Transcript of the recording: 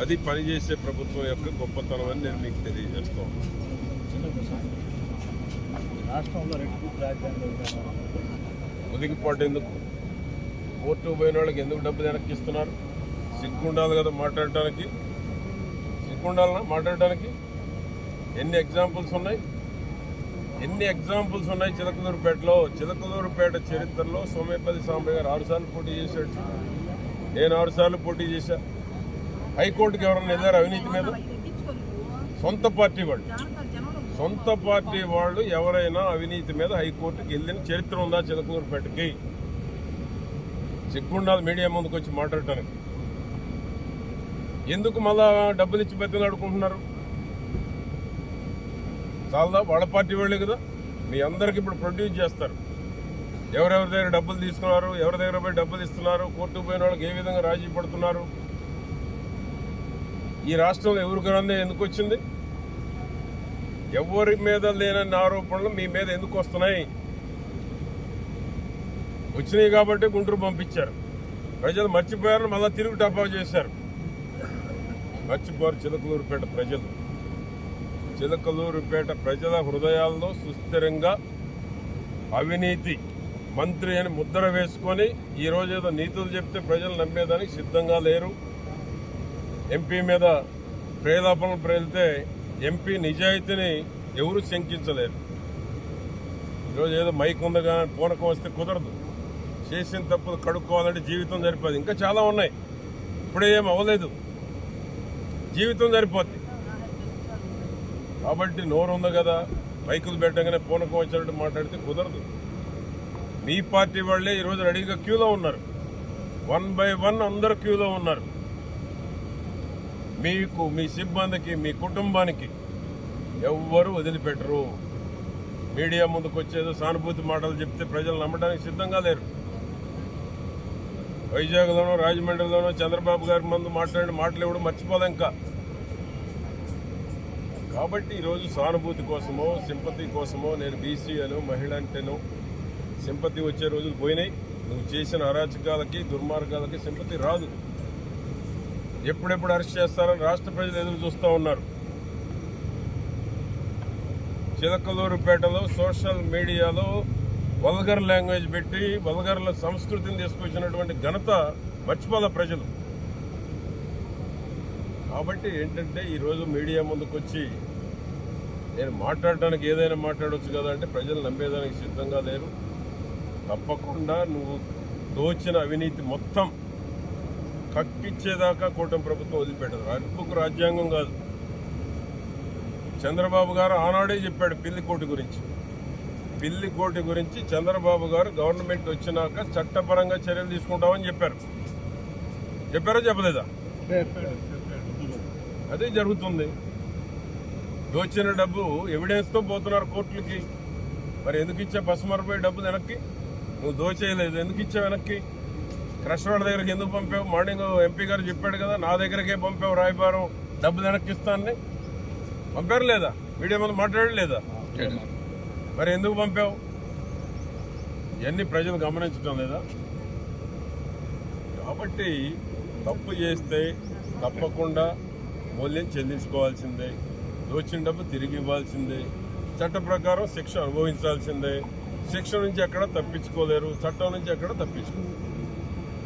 అది పనిచేసే ప్రభుత్వం యొక్క గొప్పతనం అని నేను మీకు తెలియజేస్తాను. ఒదిగిపాటు ఎందుకు కోర్టు పోయిన వాళ్ళకి ఎందుకు డబ్బులు వెనక్కి ఇస్తున్నారు సిగ్గుండాలి కదా మాట్లాడటానికి. సిగ్గుండాలనా మాట్లాడటానికి? ఎన్ని ఎగ్జాంపుల్స్ ఉన్నాయి? ఎన్ని ఎగ్జాంపుల్స్ ఉన్నాయి చిలకలూరుపేటలో చిలకలూరుపేట చరిత్రలో సోమేపల్లి సాంబయ్య గారు ఆరుసార్లు పోటీ చేశాడు నేను ఆరుసార్లు పోటీ చేశా. హైకోర్టుకి ఎవరైనా వెళ్ళారు అవినీతి మీద? సొంత పార్టీ వాళ్ళు. సొంత పార్టీ వాళ్ళు ఎవరైనా అవినీతి మీద హైకోర్టుకి వెళ్ళిన చరిత్ర ఉందా చిలకూరుపేటకి? సిగ్గుండాలి మీడియా ముందుకు వచ్చి మాట్లాడటానికి. ఎందుకు మళ్ళా డబ్బులు ఇచ్చి బతిలాడుకుంటున్నారు చాలా వాళ్ళ పార్టీ వాళ్ళే కదా. మీ అందరికి ఇప్పుడు ప్రొడ్యూస్ చేస్తారు. ఎవరెవరి దగ్గర డబ్బులు తీసుకున్నారు ఎవరి దగ్గర పోయి డబ్బులు ఇస్తున్నారు కోర్టుకు పోయిన వాళ్ళకి ఏ విధంగా రాజీ పడుతున్నారు? ఈ రాష్ట్రంలో ఎవరికి రందే ఎందుకు వచ్చింది? ఎవరి మీద లేనన్ని ఆరోపణలు మీ మీద ఎందుకు వస్తున్నాయి? వచ్చినాయి కాబట్టి గుంటూరు పంపించారు. ప్రజలు మర్చిపోయారు మళ్ళీ తిరుగు టపా చేశారు. మర్చిపోరు చిలకలూరుపేట ప్రజలు. చిలకలూరుపేట ప్రజల హృదయాల్లో సుస్థిరంగా అవినీతి మంత్రి అని ముద్ర వేసుకొని ఈ ఏదో నీతులు చెప్తే ప్రజలు నమ్మేదానికి సిద్ధంగా లేరు. ఎంపీ మీద ప్రేదాపనలు ప్రేలితే ఎంపీ నిజాయితీని ఎవరు శంకించలేరు. ఈరోజు ఏదో మైక్ ఉంది కానీ పూనకం వస్తే కుదరదు. చేసిన తప్పులు కడుక్కోవాలంటే జీవితం సరిపోదు. ఇంకా చాలా ఉన్నాయి. ఇప్పుడే ఏం అవ్వలేదు. జీవితం సరిపోద్ది. కాబట్టి నోరు ఉంది కదా. మైకులు పెట్టగానే పూనకం వచ్చినట్టు మాట్లాడితే కుదరదు. మీ పార్టీ వాళ్ళే ఈరోజు రెడీగా క్యూలో ఉన్నారు. వన్ బై వన్ అందరు క్యూలో ఉన్నారు. మీకు మీ సిబ్బందికి మీ కుటుంబానికి ఎవ్వరు వదిలిపెట్టరు. మీడియా ముందుకు వచ్చేదో సానుభూతి మాటలు చెప్తే ప్రజలు నమ్మడానికి సిద్ధంగా లేరు. వైజాగ్లోనో రాజమండ్రిలోనో చంద్రబాబు గారి ముందు మాట్లాడిన మాటలు ఎవడు మర్చిపోలే ఇంకా. కాబట్టి ఈరోజు సానుభూతి కోసమో సింపతి కోసమో నేను బీసీ అను మహిళ అంటేనో సింపతి వచ్చే రోజులు పోయినాయి. నువ్వు చేసిన అరాచకాలకి దుర్మార్గాలకి సింపతి రాదు. ఎప్పుడెప్పుడు అరెస్ట్ చేస్తారని రాష్ట్ర ప్రజలు ఎదురు చూస్తూ ఉన్నారు. చిలకలూరుపేటలో సోషల్ మీడియాలో వల్గర్ లాంగ్వేజ్ పెట్టి వల్గర్ల సంస్కృతిని తీసుకొచ్చినటువంటి ఘనత మర్చిపోలే ప్రజలు. కాబట్టి ఏంటంటే ఈరోజు మీడియా ముందుకు వచ్చి నేను మాట్లాడడానికి ఏదైనా మాట్లాడవచ్చు కదా అంటే ప్రజలు నమ్మేదానికి సిద్ధంగా లేరు. తప్పకుండా నువ్వు దోచిన అవినీతి మొత్తం కక్కిచ్చేదాకా కూటమి ప్రభుత్వం వదిలిపెట్టదు. అర్పుకు రాజ్యాంగం కాదు. చంద్రబాబు గారు ఆనాడే చెప్పాడు పిల్లికోటి గురించి. పిల్లికోటి గురించి చంద్రబాబు గారు గవర్నమెంట్ వచ్చినాక చట్టపరంగా చర్యలు తీసుకుంటామని చెప్పారు. చెప్పారా చెప్పలేదా? అదే జరుగుతుంది. దోచిన డబ్బు ఎవిడెన్స్తో పోతున్నారు కోర్టులకి. మరి ఎందుకు ఇచ్చా? పసుమరపోయి డబ్బు వెనక్కి? నువ్వు దోచేయలేదు. ఎందుకు ఇచ్చావు వెనక్కి? కృష్ణవాడ దగ్గరికి ఎందుకు పంపావు? మార్నింగ్ ఎంపీ గారు చెప్పాడు కదా నా దగ్గరకే పంపావు రాయబారం. డబ్బులు వెనక్కిస్తానని పంపారు లేదా? మీడియా ముందు మాట్లాడలేదా మరి ఎందుకు పంపావు? ఇవన్నీ ప్రజలు గమనించడం లేదా? కాబట్టి తప్పు చేస్తే తప్పకుండా మూల్యం చెల్లించుకోవాల్సిందే. దోచిన డబ్బు తిరిగి ఇవ్వాల్సిందే. చట్ట ప్రకారం శిక్ష అనుభవించాల్సిందే. శిక్ష నుంచి ఎక్కడ తప్పించుకోలేరు. చట్టం నుంచి ఎక్కడ తప్పించుకోలేరు.